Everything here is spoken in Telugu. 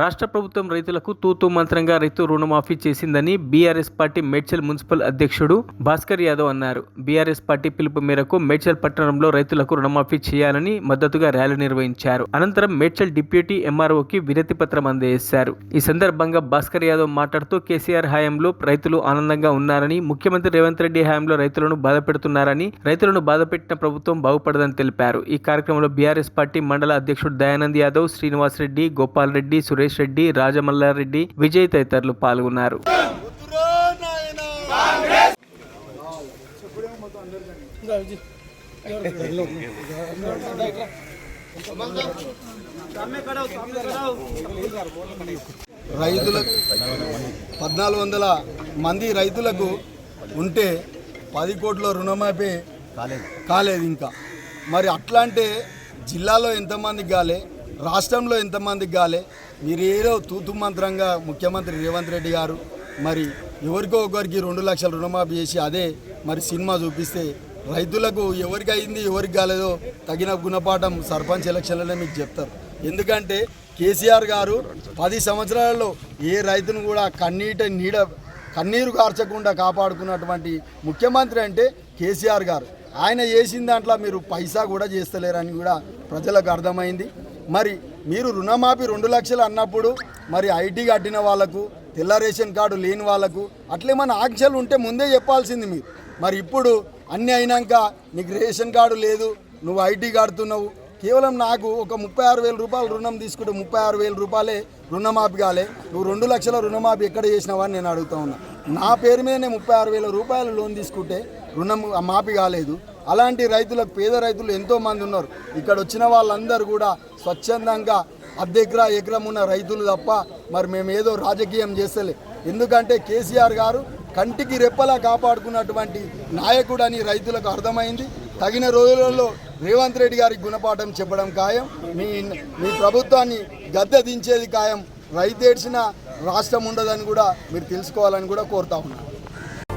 రాష్ట్ర ప్రభుత్వం రైతులకు తూతూ మంత్రంగా రైతు రుణమాఫీ చేసిందని బీఆర్ఎస్ పార్టీ మేడ్చల్ మున్సిపల్ అధ్యక్షుడు భాస్కర్ యాదవ్ అన్నారు. బీఆర్ఎస్ పార్టీ పిలుపు మేరకు మేడ్చల్ పట్టణంలో రైతులకు రుణమాఫీ చేయాలని మద్దతుగా ర్యాలీ నిర్వహించారు. అనంతరం మేడ్చల్ డిప్యూటీ ఎంఆర్ఓకి వినతి పత్రం అందజేశారు. ఈ సందర్భంగా భాస్కర్ యాదవ్ మాట్లాడుతూ కేసీఆర్ హయాంలో రైతులు ఆనందంగా ఉన్నారని ముఖ్యమంత్రి రేవంత్ రెడ్డి హయాంలో రైతులను బాధపెడుతున్నారని రైతులను బాధపెట్టిన ప్రభుత్వం బాగుపడదని తెలిపారు. ఈ కార్యక్రమంలో బీఆర్ఎస్ పార్టీ మండల అధ్యక్షుడు దయానంద్ యాదవ్ శ్రీనివాస్ రెడ్డి గోపాల్ రెడ్డి సురేష్ రెడ్డి రాజమల్లారెడ్డి విజయ్ తదితరులు పాల్గొన్నారు. రైతులకు పద్నాలుగు వందల మంది రైతులకు ఉంటే పది కోట్ల రుణమాఫీ కాలేదు. ఇంకా. మరి అట్లాంటి జిల్లాలో ఎంతమందికి కాలే రాష్ట్రంలో ఎంతమందికి గాలే? మీరు ఏదో తూతు మంత్రంగా ముఖ్యమంత్రి రేవంత్ రెడ్డి గారు మరి ఎవరికో ఒకరికి రెండు లక్షల రుణమాఫీ చేసి అదే మరి సినిమా చూపిస్తే రైతులకు ఎవరికి అయింది ఎవరికి కాలేదో తగిన గుణపాఠం సర్పంచ్ ఎలక్షన్లోనే మీకు చెప్తారు. ఎందుకంటే కేసీఆర్ గారు పది సంవత్సరాలలో ఏ రైతును కూడా కన్నీట నీడ కన్నీరు కార్చకుండా కాపాడుకున్నటువంటి ముఖ్యమంత్రి అంటే కేసీఆర్ గారు. ఆయన చేసిన దాంట్లో మీరు పైసా కూడా చేస్తలేరని కూడా ప్రజలకు అర్థమైంది. మరి మీరు రుణమాఫీ రెండు లక్షలు అన్నప్పుడు మరి ఐటీ కట్టిన వాళ్ళకు తెల్ల రేషన్ కార్డు లేని వాళ్ళకు అట్లేమన్నా ఆంక్షలు ఉంటే ముందే చెప్పాల్సింది మీరు. మరి ఇప్పుడు అన్నీ అయినాక నీకు రేషన్ కార్డు లేదు నువ్వు ఐటీ కడుతున్నావు. కేవలం నాకు ఒక ముప్పై ఆరు వేల రూపాయలు రుణం తీసుకుంటే ముప్పై ఆరు వేల రూపాయలే రుణమాఫీ కాలే. నువ్వు రెండు లక్షల రుణమాఫీ ఎక్కడ చేసినావా అని నేను అడుగుతా ఉన్నా. నా పేరు మీద ముప్పై ఆరు వేల రూపాయలు లోన్ తీసుకుంటే రుణం మాఫీ కాలేదు. అలాంటి రైతులకు పేద రైతులు ఎంతోమంది ఉన్నారు. ఇక్కడ వచ్చిన వాళ్ళందరూ కూడా స్వచ్ఛందంగా అర్ధెకరా ఎకరం ఉన్న రైతులు తప్ప మరి మేము ఏదో రాజకీయం చేస్తలే. ఎందుకంటే కేసీఆర్ గారు కంటికి రెప్పలా కాపాడుకున్నటువంటి నాయకుడు అని రైతులకు అర్థమైంది. తగిన రోజులలో రేవంత్ రెడ్డి గారికి గుణపాఠం చెప్పడం ఖాయం. మీ మీ ప్రభుత్వాన్ని గద్దె దించేది ఖాయం. రైతు ఏడ్చిన రాష్ట్రం ఉండదని కూడా మీరు తెలుసుకోవాలని కూడా కోరుతా ఉన్నాను